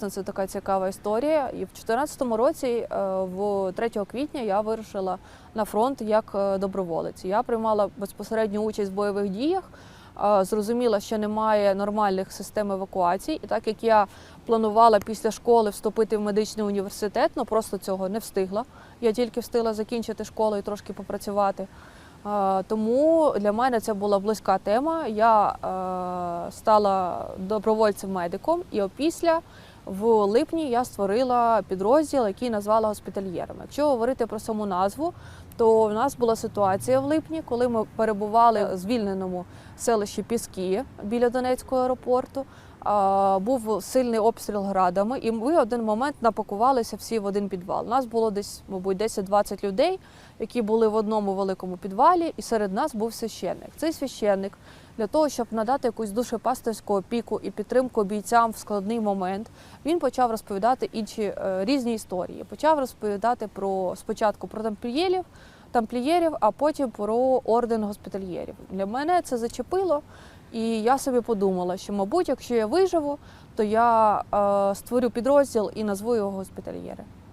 Це така цікава історія. І в 2014 році, е, в 3 квітня, я вирушила на фронт як е, доброволець. Я приймала безпосередню участь в бойових діях. е, Зрозуміла, що немає нормальних систем евакуації, і так як я планувала після школи вступити в медичний університет, ну просто цього не встигла. Я тільки встигла закінчити школу і трошки попрацювати. Тому для мене це була близька тема. Я стала добровольцем-медиком, і опісля в липні я створила підрозділ, який назвала госпітальєрами. Якщо говорити про саму назву, то в нас була ситуація в липні, коли ми перебували в звільненому селищі Піски біля Донецького аеропорту. Був сильний обстріл градами, і ми в один момент напакувалися всі в один підвал. У нас було десь, мабуть, 10-20 людей, які були в одному великому підвалі, і серед нас був священник. Цей священник для того, щоб надати якусь душепастерську опіку і підтримку бійцям в складний момент, він почав розповідати інші е, різні історії. Почав розповідати про спочатку про тамплієрів, тамплієрів, а потім про орден госпітальєрів. Для мене це зачепило, і я собі подумала, що, мабуть, якщо я виживу, то я е, створю підрозділ і назву його госпітальєри.